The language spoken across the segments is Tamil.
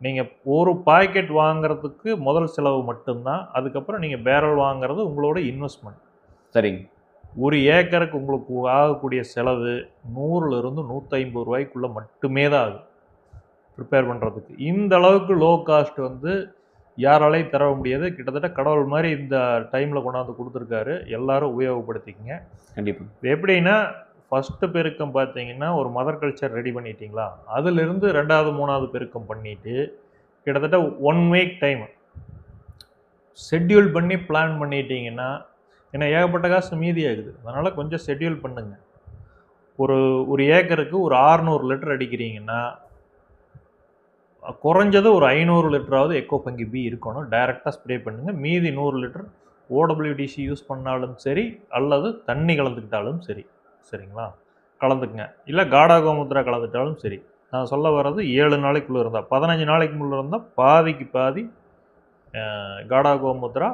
நீங்கள் ஒரு பாக்கெட் வாங்குறதுக்கு முதல் செலவு மட்டும்தான் அதுக்கப்புறம் நீங்கள் பேரல் வாங்குறது உங்களோட இன்வெஸ்ட்மெண்ட் சரிங்க. ஒரு ஏக்கருக்கு உங்களுக்கு ஆகக்கூடிய செலவு நூறுலேருந்து நூற்றி ரூபாய்க்குள்ளே மட்டுமே தான் ஆகும் ப்ரிப்பேர் பண்ணுறதுக்கு இந்த அளவுக்கு லோ காஸ்ட் வந்து யாராலையும் தர முடியாது. கிட்டத்தட்ட கடவுள் மாதிரி இந்த டைமில் கொண்டாந்து கொடுத்துருக்காரு. எல்லாரும் உபயோகப்படுத்திக்கங்க. கண்டிப்பா. இது எப்படின்னா ஃபஸ்ட்டு பெருக்கம் பார்த்தீங்கன்னா ஒரு மதர் கல்ச்சர் ரெடி பண்ணிட்டீங்களா? அதிலிருந்து ரெண்டாவது மூணாவது பெருக்கம் பண்ணிவிட்டு கிட்டத்தட்ட ஒன் வீக் டைம் ஷெட்யூல் பண்ணி பிளான் பண்ணிட்டீங்கன்னா ஏன்னா ஏகப்பட்ட காசு மீதி ஆகுது. அதனால் கொஞ்சம் ஷெட்யூல் பண்ணுங்கள் ஒரு ஒரு ஏக்கருக்கு ஒரு 600 லிட்டர் அடிக்கிறீங்கன்னா குறைஞ்சது ஒரு ஐநூறு லிட்டராவது எக்கோ பங்கி பி இருக்கணும். டைரெக்டாக ஸ்ப்ரே பண்ணுங்கள் மீதி நூறு லிட்டர் ஓடபிள்யூடிசி யூஸ் பண்ணாலும் சரி அல்லது தண்ணி கலந்துக்கிட்டாலும் சரி. சரிங்களா? கலந்துக்குங்க. இல்லை காடா கோமுத்திரா கலந்துட்டாலும் சரி. நான் சொல்ல வர்றது ஏழு நாளைக்குள்ளே இருந்தால் பதினஞ்சு நாளைக்கு முள்ளே இருந்தால் பாதிக்கு பாதி காடா கோமுத்ரா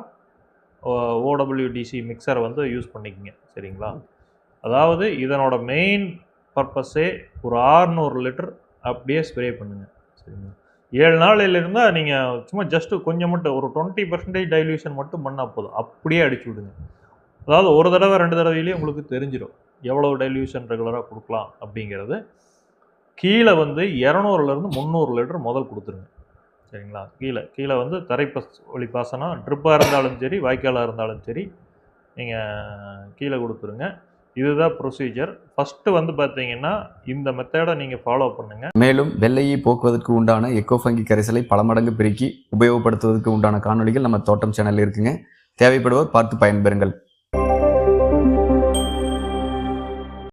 ஓடபிள்யூடிசி மிக்சரை வந்து யூஸ் பண்ணிக்கங்க. சரிங்களா? அதாவது இதனோட மெயின் பர்பஸே ஒரு 600 லிட்டர் அப்படியே ஸ்ப்ரே பண்ணுங்கள் சரிங்களா? ஏழு நாளில் இருந்தால் நீங்கள் சும்மா ஜஸ்ட்டு கொஞ்சம் மட்டும் ஒரு டுவெண்ட்டி பர்சன்டேஜ் டைல்யூஷன் மட்டும் பண்ணால் போதும். அப்படியே அடிச்சு விடுங்க. அதாவது ஒரு தடவை ரெண்டு தடவையிலேயே உங்களுக்கு தெரிஞ்சிடும் எவ்வளோ டைல்யூஷன் ரெகுலராக கொடுக்கலாம் அப்படிங்கிறது. கீழே வந்து இரநூறுலேருந்து முந்நூறு லிட்டர் முதல் கொடுத்துருங்க. சரிங்களா? கீழே கீழே வந்து தரைப்பஸ் வழி பாசனம் ட்ரிப்பாக இருந்தாலும் சரி வாய்க்காலாக இருந்தாலும் சரி நீங்கள் கீழே கொடுத்துருங்க. இதுதான் ப்ரொசீஜர் ஃபஸ்ட்டு வந்து பார்த்தீங்கன்னா இந்த மெத்தடை நீங்கள் ஃபாலோ பண்ணுங்கள் மேலும் வெள்ளையை போக்குவதற்கு உண்டான எக்கோ ஃபங்கி கரைசலை பல மடங்கு பெருக்கி உபயோகப்படுத்துவதற்கு உண்டான காணொளிகள் நம்ம தோட்டம் சேனலில் இருக்குங்க. தேவைப்படுவோர் பார்த்து பயன்பெறுங்கள்.